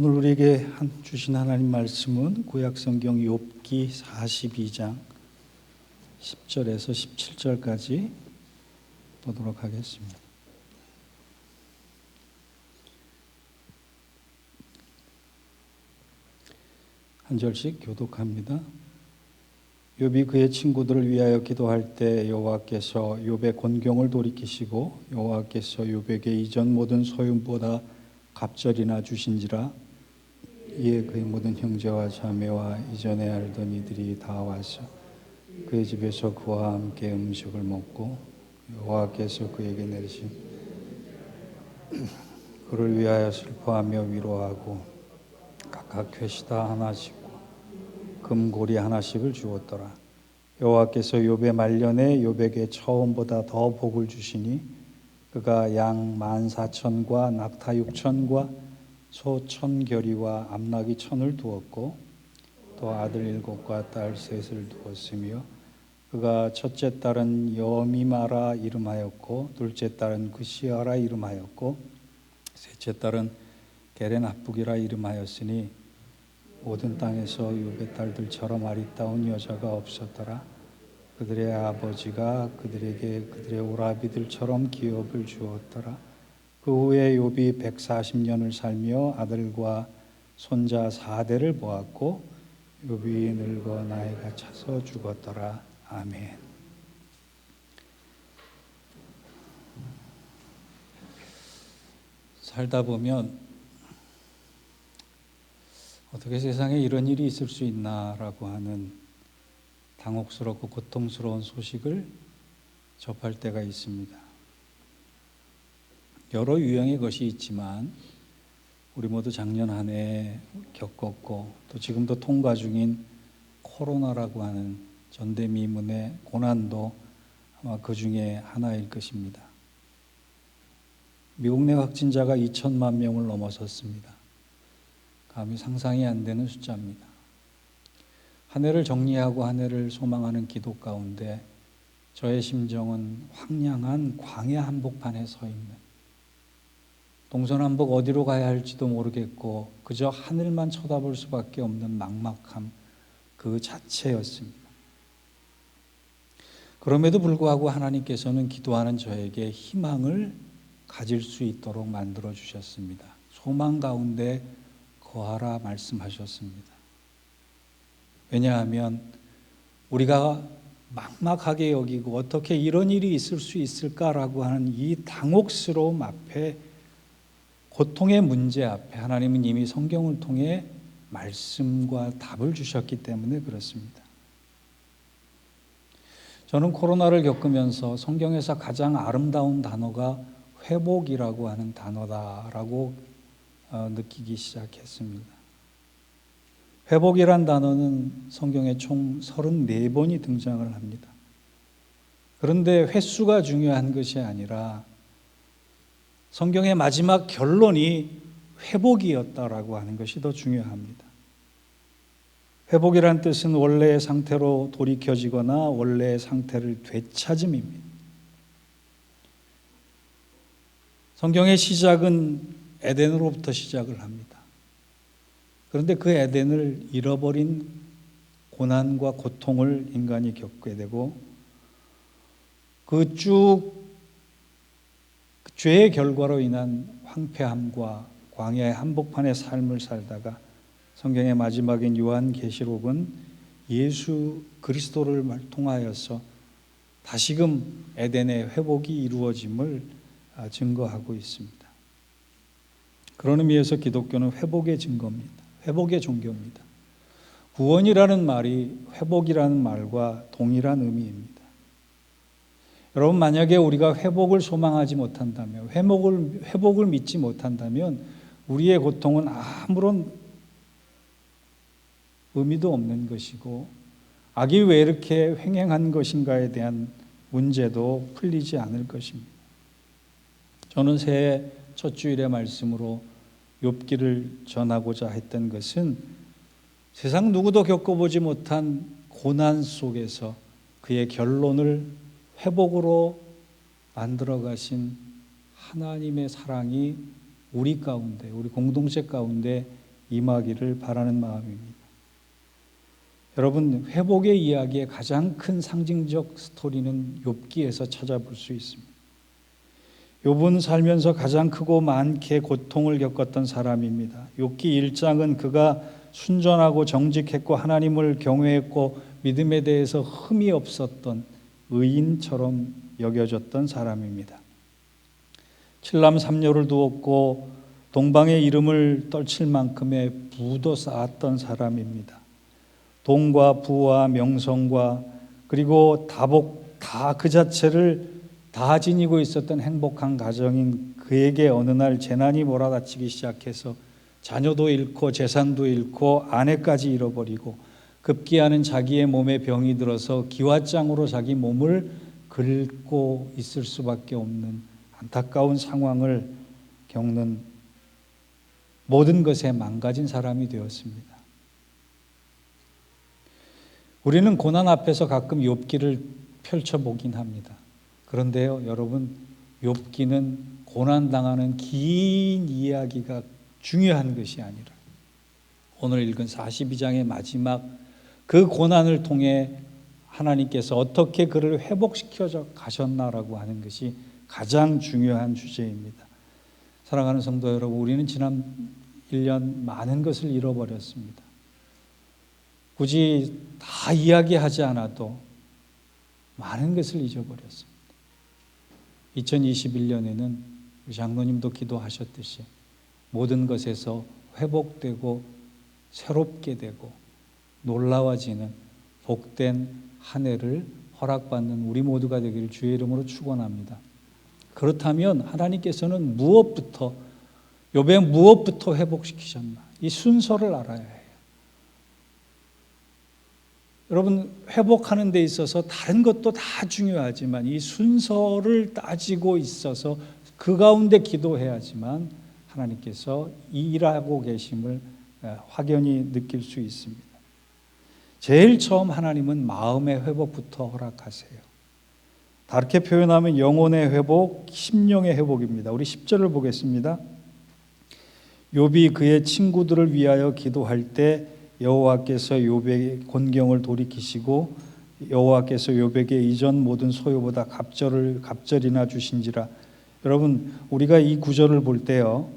오늘 우리에게 한- 주신 하나님 말씀은 구약 성경 욥기 42장 10절에서 17절까지 보도록 하겠습니다. 한 절씩 교독합니다. 욥이 그의 친구들을 위하여 기도할 때 여호와께서 욥의 곤경을 돌이키시고 여호와께서 욥에게 이전 모든 소유보다 갑절이나 주신지라 이에 그의 모든 형제와 자매와 이전에 알던 이들이 다 와서 그의 집에서 그와 함께 음식을 먹고 여호와께서 그에게 내리신 그를 위하여 슬퍼하며 위로하고 각각 괴시다 하나씩 금고리 하나씩을 주었더라. 여호와께서 욥의 말년에 욥에게 처음보다 더 복을 주시니 그가 양 만 사천과 낙타 육천과 소 천결이와 암나귀 천을 두었고 또 아들 일곱과 딸 셋을 두었으며 그가 첫째 딸은 여미마라 이름하였고 둘째 딸은 그시아라 이름하였고 셋째 딸은 게레나북이라 이름하였으니 모든 땅에서 욥의 딸들처럼 아리따운 여자가 없었더라. 그들의 아버지가 그들에게 그들의 오라비들처럼 기업을 주었더라. 그 후에 욥이 140년을 살며 아들과 손자 4대를 보았고 욥이 늙어 나이가 차서 죽었더라. 아멘. 살다 보면 어떻게 세상에 이런 일이 있을 수 있나라고 하는 당혹스럽고 고통스러운 소식을 접할 때가 있습니다. 여러 유형의 것이 있지만 우리 모두 작년 한 해 겪었고 또 지금도 통과 중인 코로나라고 하는 전대미문의 고난도 아마 그 중에 하나일 것입니다. 미국 내 확진자가 2천만 명을 넘어섰습니다. 감히 상상이 안 되는 숫자입니다. 한 해를 정리하고 한 해를 소망하는 기도 가운데 저의 심정은 황량한 광야 한복판에 서 있는 동서남북 어디로 가야 할지도 모르겠고 그저 하늘만 쳐다볼 수밖에 없는 막막함 그 자체였습니다. 그럼에도 불구하고 하나님께서는 기도하는 저에게 희망을 가질 수 있도록 만들어 주셨습니다. 소망 가운데 거하라 말씀하셨습니다. 왜냐하면 우리가 막막하게 여기고 어떻게 이런 일이 있을 수 있을까라고 하는 이 당혹스러움 앞에 고통의 문제 앞에 하나님은 이미 성경을 통해 말씀과 답을 주셨기 때문에 그렇습니다. 저는 코로나를 겪으면서 성경에서 가장 아름다운 단어가 회복이라고 하는 단어다라고 어, 느끼기 시작했습니다. 회복이란 단어는 성경에 총 34번이 등장을 합니다. 그런데 횟수가 중요한 것이 아니라 성경의 마지막 결론이 회복이었다라고 하는 것이 더 중요합니다. 회복이란 뜻은 원래의 상태로 돌이켜지거나 원래의 상태를 되찾음입니다. 성경의 시작은 에덴으로부터 시작을 합니다. 그런데 그 에덴을 잃어버린 고난과 고통을 인간이 겪게 되고 그 죄의 결과로 인한 황폐함과 광야의 한복판의 삶을 살다가 성경의 마지막인 요한 계시록은 예수 그리스도를 통하여서 다시금 에덴의 회복이 이루어짐을 아, 증거하고 있습니다. 그런 의미에서 기독교는 회복의 증거입니다. 회복의 종교입니다. 구원이라는 말이 회복이라는 말과 동일한 의미입니다. 여러분 만약에 우리가 회복을 소망하지 못한다면 회복을 회복을 믿지 못한다면 우리의 고통은 아무런 의미도 없는 것이고 악이 왜 이렇게 횡행한 것인가에 대한 문제도 풀리지 않을 것입니다. 저는 새해 첫 주일의 말씀으로 욥기를 전하고자 했던 것은 세상 누구도 겪어보지 못한 고난 속에서 그의 결론을 회복으로 만들어 가신 하나님의 사랑이 우리 가운데, 우리 공동체 가운데 임하기를 바라는 마음입니다. 여러분 회복의 이야기의 가장 큰 상징적 스토리는 욥기에서 찾아볼 수 있습니다. 욥은 살면서 가장 크고 많게 고통을 겪었던 사람입니다. 욥기 1장은 그가 순전하고 정직했고 하나님을 경외했고 믿음에 대해서 흠이 없었던 의인처럼 여겨졌던 사람입니다. 칠남 삼녀를 두었고 동방의 이름을 떨칠 만큼의 부도 쌓았던 사람입니다. 돈과 부와 명성과 그리고 다복 다 그 자체를 다 지니고 있었던 행복한 가정인 그에게 어느 날 재난이 몰아닥치기 시작해서 자녀도 잃고 재산도 잃고 아내까지 잃어버리고 급기야는 자기의 몸에 병이 들어서 기와장으로 자기 몸을 긁고 있을 수밖에 없는 안타까운 상황을 겪는 모든 것에 망가진 사람이 되었습니다. 우리는 고난 앞에서 가끔 욥기를 펼쳐 보긴 합니다. 그런데요, 여러분, 욥기는 고난 당하는 긴 이야기가 중요한 것이 아니라 오늘 읽은 42장의 마지막 그 고난을 통해 하나님께서 어떻게 그를 회복시켜 가셨나라고 하는 것이 가장 중요한 주제입니다. 사랑하는 성도 여러분, 우리는 지난 1년 많은 것을 잃어버렸습니다. 굳이 다 이야기하지 않아도 많은 것을 잊어버렸습니다. 2021년에는 우리 장로님도 기도하셨듯이 모든 것에서 회복되고 새롭게 되고 놀라워지는 복된 한 해를 허락받는 우리 모두가 되기를 주의 이름으로 축원합니다. 그렇다면 하나님께서는 무엇부터 욥의 무엇부터 회복시키셨나? 이 순서를 알아야 해요. 여러분 회복하는 데 있어서 다른 것도 다 중요하지만 이 순서를 따지고 있어서 그 가운데 기도해야지만 하나님께서 일하고 계심을 확연히 느낄 수 있습니다. 제일 처음 하나님은 마음의 회복부터 허락하세요. 다르게 표현하면 영혼의 회복, 심령의 회복입니다. 우리 10절을 보겠습니다. 욥이 그의 친구들을 위하여 기도할 때 여호와께서 욥의 곤경을 돌이키시고 여호와께서 욥에게 이전 모든 소유보다 갑절을 갑절이나 주신지라. 여러분 우리가 이 구절을 볼 때요.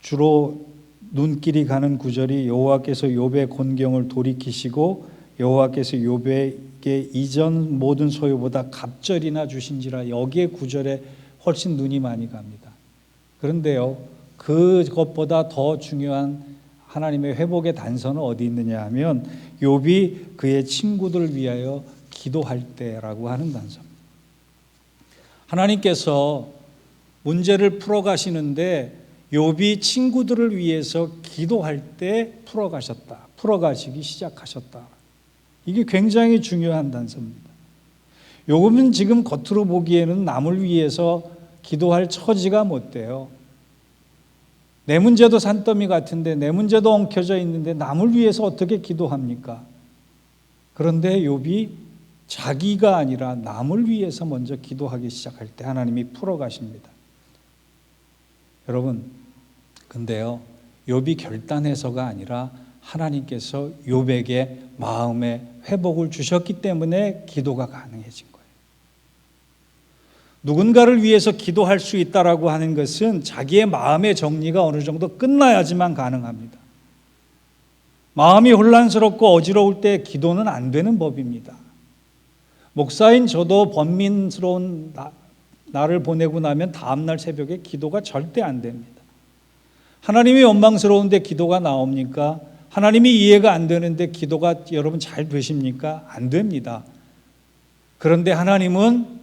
주로 눈길이 가는 구절이 여호와께서 욥의 곤경을 돌이키시고 여호와께서 욥에게 이전 모든 소유보다 갑절이나 주신지라 여기에 구절에 훨씬 눈이 많이 갑니다. 그런데요. 그것보다 더 중요한 하나님의 회복의 단서는 어디 있느냐 하면 욥이 그의 친구들을 위하여 기도할 때라고 하는 단서입니다. 하나님께서 문제를 풀어 가시는데 욥이 친구들을 위해서 기도할 때 풀어 가셨다. 풀어 가시기 시작하셨다. 이게 굉장히 중요한 단서입니다. 욥은 지금 겉으로 보기에는 남을 위해서 기도할 처지가 못 돼요. 내 문제도 산더미 같은데 내 문제도 엉켜져 있는데 남을 위해서 어떻게 기도합니까? 그런데 욥이 자기가 아니라 남을 위해서 먼저 기도하기 시작할 때 하나님이 풀어 가십니다. 여러분, 근데요. 욥이 결단해서가 아니라 하나님께서 욥에게 마음의 회복을 주셨기 때문에 기도가 가능해진 거예요. 누군가를 위해서 기도할 수 있다라고 하는 것은 자기의 마음의 정리가 어느 정도 끝나야지만 가능합니다. 마음이 혼란스럽고 어지러울 때 기도는 안 되는 법입니다. 목사인 저도 번민스러운 나, 날을 보내고 나면 다음날 새벽에 기도가 절대 안 됩니다. 하나님이 원망스러운데 기도가 나옵니까? 하나님이 이해가 안 되는데 기도가 여러분 잘 되십니까? 안 됩니다. 그런데 하나님은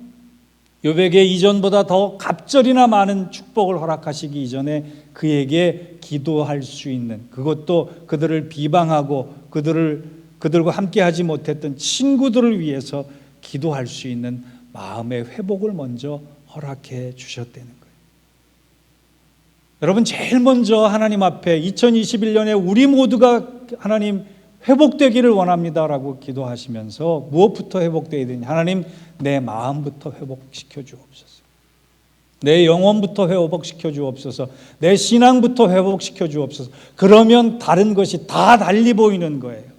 요백에 이전보다 더 갑절이나 많은 축복을 허락하시기 이전에 그에게 기도할 수 있는 그것도 그들을 비방하고 그들을 그들과 함께 하지 못했던 친구들을 위해서 기도할 수 있는 마음의 회복을 먼저 허락해 주셨다는. 여러분 제일 먼저 하나님 앞에 2021년에 우리 모두가 하나님 회복되기를 원합니다라고 기도하시면서 무엇부터 회복되어야 되냐? 하나님 내 마음부터 회복시켜 주옵소서. 내 영혼부터 회복시켜 주옵소서. 내 신앙부터 회복시켜 주옵소서. 그러면 다른 것이 다 달리 보이는 거예요.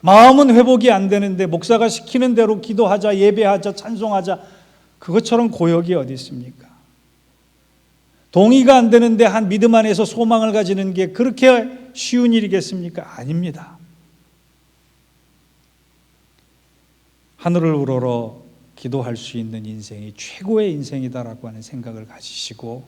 마음은 회복이 안 되는데 목사가 시키는 대로 기도하자, 예배하자, 찬송하자. 그것처럼 고역이 어디 있습니까? 동의가 안 되는데 한 믿음 안에서 소망을 가지는 게 그렇게 쉬운 일이겠습니까? 아닙니다. 하늘을 우러러 기도할 수 있는 인생이 최고의 인생이다라고 하는 생각을 가지시고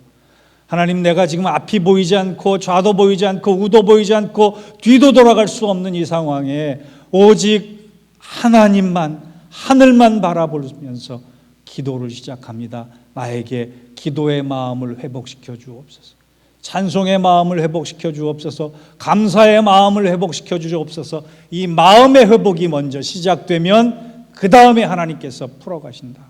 하나님 내가 지금 앞이 보이지 않고 좌도 보이지 않고 우도 보이지 않고 뒤도 돌아갈 수 없는 이 상황에 오직 하나님만 하늘만 바라보면서 기도를 시작합니다. 나에게 기도의 마음을 회복시켜 주옵소서. 찬송의 마음을 회복시켜 주옵소서. 감사의 마음을 회복시켜 주옵소서. 이 마음의 회복이 먼저 시작되면 그 다음에 하나님께서 풀어가신다.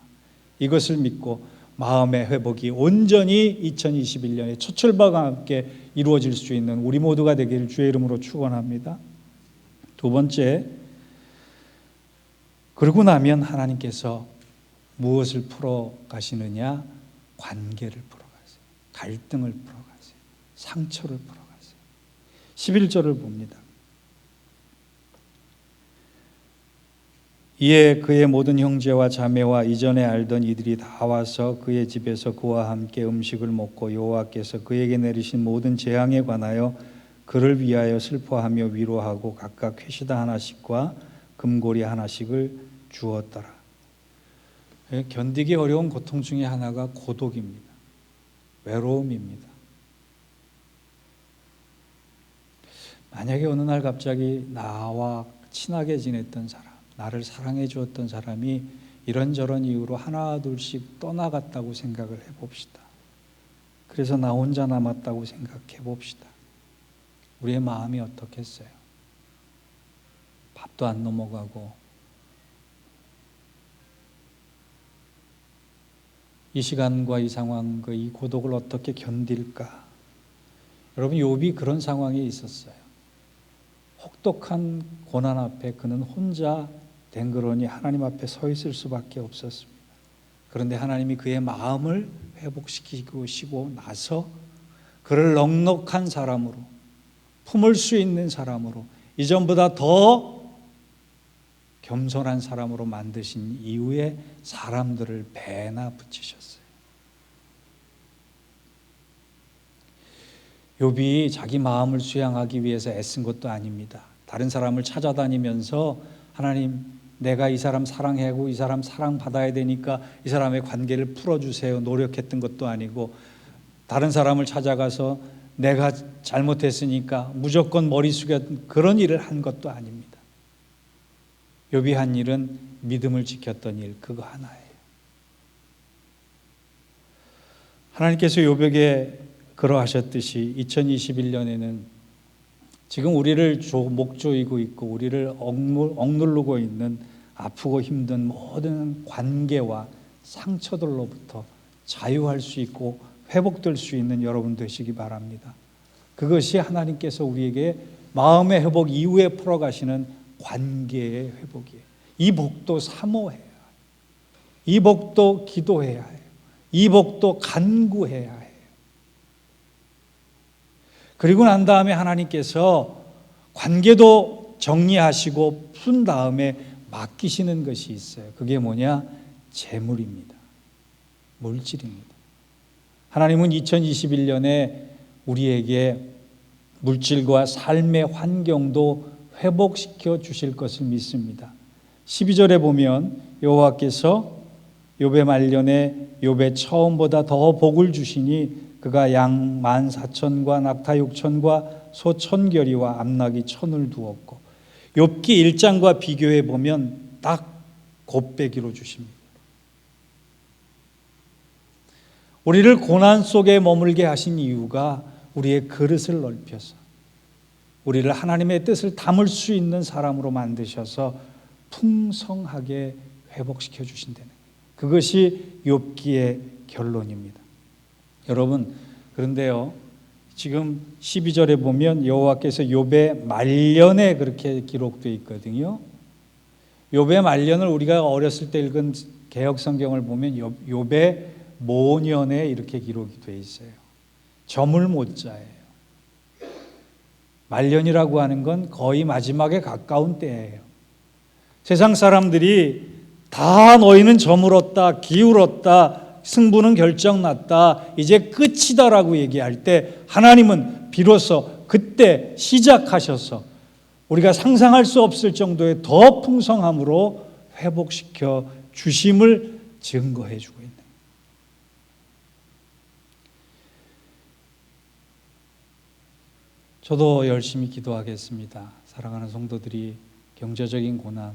이것을 믿고 마음의 회복이 온전히 2021년의 첫 출발과 함께 이루어질 수 있는 우리 모두가 되기를 주의 이름으로 축원합니다. 두 번째, 그러고 나면 하나님께서 무엇을 풀어 가시느냐? 관계를 풀어 가세요. 갈등을 풀어 가세요. 상처를 풀어 가세요. 11절을 봅니다. 이에 그의 모든 형제와 자매와 이전에 알던 이들이 다 와서 그의 집에서 그와 함께 음식을 먹고 여호와께서 그에게 내리신 모든 재앙에 관하여 그를 위하여 슬퍼하며 위로하고 각각 회시다 하나씩과 금고리 하나씩을 주었더라. 예, 견디기 어려운 고통 중에 하나가 고독입니다. 외로움입니다. 만약에 어느 날 갑자기 나와 친하게 지냈던 사람, 나를 사랑해 주었던 사람이 이런저런 이유로 하나 둘씩 떠나갔다고 생각을 해봅시다. 그래서 나 혼자 남았다고 생각해 봅시다. 우리의 마음이 어떻겠어요? 밥도 안 넘어가고 이 시간과 이 상황, 그이 고독을 어떻게 견딜까? 여러분 욥이 그런 상황에 있었어요. 혹독한 고난 앞에 그는 혼자 댕그러니 하나님 앞에 서 있을 수밖에 없었습니다. 그런데 하나님이 그의 마음을 회복시키고 나서 그를 넉넉한 사람으로 품을 수 있는 사람으로 이전보다 더 겸손한 사람으로 만드신 이후에 사람들을 배나 붙이셨어요. 욥이 자기 마음을 수양하기 위해서 애쓴 것도 아닙니다. 다른 사람을 찾아다니면서 하나님 내가 이 사람 사랑하고 이 사람 사랑받아야 되니까 이 사람의 관계를 풀어주세요. 노력했던 것도 아니고 다른 사람을 찾아가서 내가 잘못했으니까 무조건 머리 숙여 그런 일을 한 것도 아닙니다. 욥이 한 일은 믿음을 지켰던 일 그거 하나예요. 하나님께서 욥에게 그러하셨듯이 2021년에는 지금 우리를 목조이고 있고 우리를 억누르고 있는 아프고 힘든 모든 관계와 상처들로부터 자유할 수 있고 회복될 수 있는 여러분 되시기 바랍니다. 그것이 하나님께서 우리에게 마음의 회복 이후에 풀어가시는 관계의 회복이에요. 이 복도 사모해야 해요. 이 복도 기도해야 해요. 이 복도 간구해야 해요. 그리고 난 다음에 하나님께서 관계도 정리하시고 푼 다음에 맡기시는 것이 있어요. 그게 뭐냐? 재물입니다. 물질입니다. 하나님은 2021년에 우리에게 물질과 삶의 환경도 회복시켜 주실 것을 믿습니다. 12절에 보면 여호와께서 욥의 말년에 욥의 처음보다 더 복을 주시니 그가 양 만 사천과 낙타 육천과 소 천결이와 암낙이 천을 두었고 욥기 1장과 비교해 보면 딱 곱배기로 주십니다. 우리를 고난 속에 머물게 하신 이유가 우리의 그릇을 넓혀서 우리를 하나님의 뜻을 담을 수 있는 사람으로 만드셔서 풍성하게 회복시켜 주신다는 그것이 욥기의 결론입니다. 여러분 그런데요. 지금 12절에 보면 여호와께서 욥의 말년에 그렇게 기록되어 있거든요. 욥의 말년을 우리가 어렸을 때 읽은 개혁 성경을 보면 욥의 모년에 이렇게 기록이 돼 있어요. 점을 못 자예요. 말년이라고 하는 건 거의 마지막에 가까운 때예요. 세상 사람들이 다 너희는 저물었다, 기울었다, 승부는 결정났다, 이제 끝이다라고 얘기할 때 하나님은 비로소 그때 시작하셔서 우리가 상상할 수 없을 정도의 더 풍성함으로 회복시켜 주심을 증거해 주고 있는. 저도 열심히 기도하겠습니다. 사랑하는 성도들이 경제적인 고난,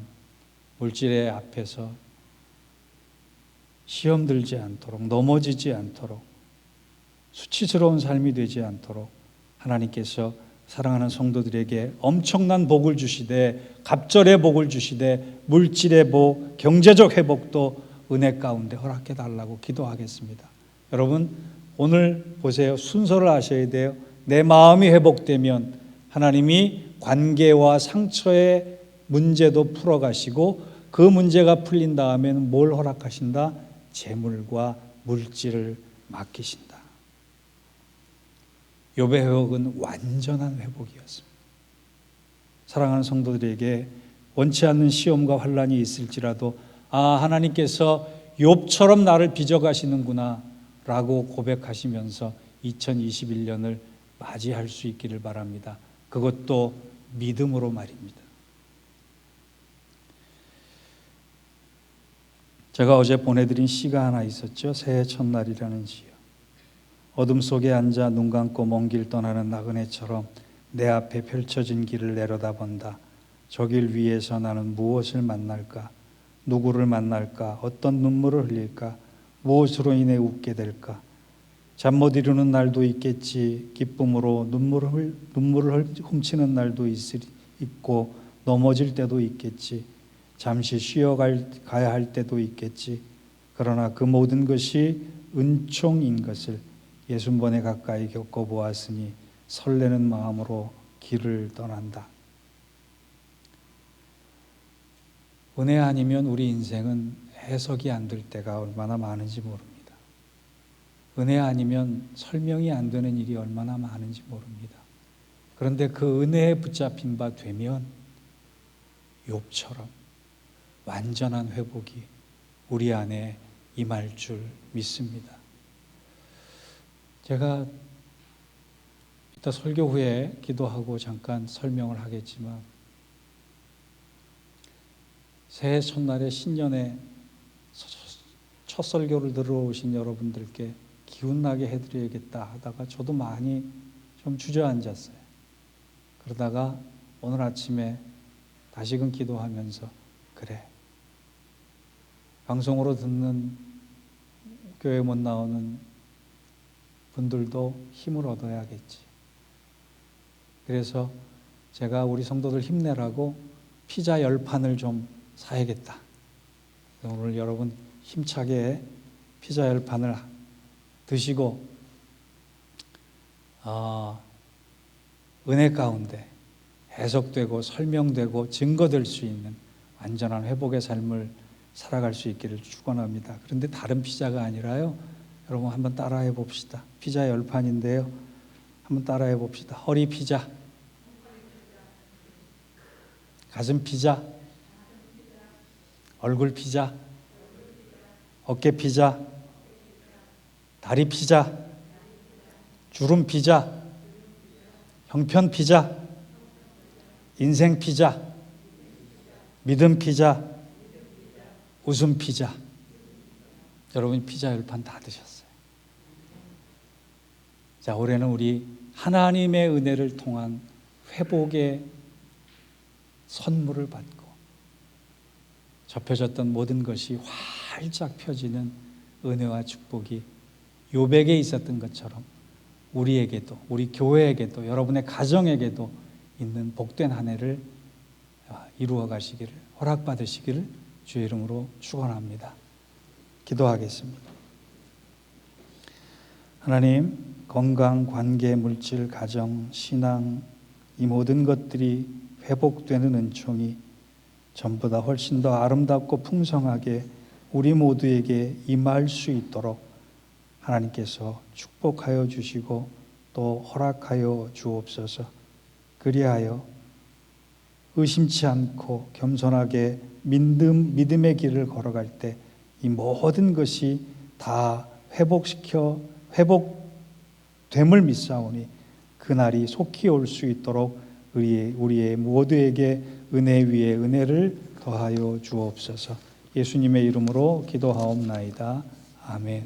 물질의 앞에서 시험 들지 않도록, 넘어지지 않도록, 수치스러운 삶이 되지 않도록 하나님께서 사랑하는 성도들에게 엄청난 복을 주시되 갑절의 복을 주시되 물질의 복, 경제적 회복도 은혜 가운데 허락해 달라고 기도하겠습니다. 여러분 오늘 보세요. 순서를 아셔야 돼요. 내 마음이 회복되면 하나님이 관계와 상처의 문제도 풀어 가시고 그 문제가 풀린 다음에는 뭘 허락하신다? 재물과 물질을 맡기신다. 욥의 회복은 완전한 회복이었습니다. 사랑하는 성도들에게 원치 않는 시험과 환란이 있을지라도 아 하나님께서 욥처럼 나를 빚어 가시는구나라고 고백하시면서 2021년을 맞이할 수 있기를 바랍니다. 그것도 믿음으로 말입니다. 제가 어제 보내드린 시가 하나 있었죠. 새해 첫날이라는 시요. 어둠 속에 앉아 눈 감고 먼 길 떠나는 나그네처럼 내 앞에 펼쳐진 길을 내려다본다. 저 길 위에서 나는 무엇을 만날까? 누구를 만날까? 어떤 눈물을 흘릴까? 무엇으로 인해 웃게 될까? 잠 못 이루는 날도 있겠지. 기쁨으로 눈물을 눈물을 훔치는 날도 있을 있고 넘어질 때도 있겠지. 잠시 쉬어 가야 할 때도 있겠지. 그러나 그 모든 것이 은총인 것을 예순번에 가까이 겪어 보았으니 설레는 마음으로 길을 떠난다. 은혜 아니면 우리 인생은 해석이 안 될 때가 얼마나 많은지 모릅니다. 은혜 아니면 설명이 안 되는 일이 얼마나 많은지 모릅니다. 그런데 그 은혜에 붙잡힌 바 되면 욥처럼 완전한 회복이 우리 안에 임할 줄 믿습니다. 제가 이따 설교 후에 기도하고 잠깐 설명을 하겠지만 새해 첫날에 신년에 첫 설교를 들어오신 여러분들께 기운나게 해드려야겠다 하다가 저도 많이 좀 주저앉았어요. 그러다가 오늘 아침에 다시금 기도하면서 그래 방송으로 듣는 교회 못 나오는 분들도 힘을 얻어야겠지. 그래서 제가 우리 성도들 힘내라고 피자 열 판을 좀 사야겠다. 오늘 여러분 힘차게 피자 열 판을 드시고 어, 은혜 가운데 해석되고 설명되고 증거될 수 있는 완전한 회복의 삶을 살아갈 수 있기를 축원합니다. 그런데 다른 피자가 아니라요. 여러분 한번 따라해 봅시다. 피자 열 판인데요. 한번 따라해 봅시다. 허리 피자, 가슴 피자, 얼굴 피자, 어깨 피자, 다리 피자, 주름 피자, 형편 피자, 인생 피자, 믿음 피자, 웃음 피자. 여러분 피자 열판 다 드셨어요. 자, 올해는 우리 하나님의 은혜를 통한 회복의 선물을 받고 접혀졌던 모든 것이 활짝 펴지는 은혜와 축복이 요백에 있었던 것처럼 우리에게도 우리 교회에게도 여러분의 가정에게도 있는 복된 한 해를 이루어 가시기를 허락 받으시기를 주의 이름으로 축원합니다. 기도하겠습니다. 하나님, 건강, 관계, 물질, 가정, 신앙 이 모든 것들이 회복되는 은총이 전보다 훨씬 더 아름답고 풍성하게 우리 모두에게 임할 수 있도록 하나님께서 축복하여 주시고 또 허락하여 주옵소서. 그리하여 의심치 않고 겸손하게 믿음, 믿음의 길을 걸어갈 때 이 모든 것이 다 회복시켜 회복됨을 믿사오니 그날이 속히 올 수 있도록 우리의, 우리의 모두에게 은혜 위에 은혜를 더하여 주옵소서. 예수님의 이름으로 기도하옵나이다. 아멘.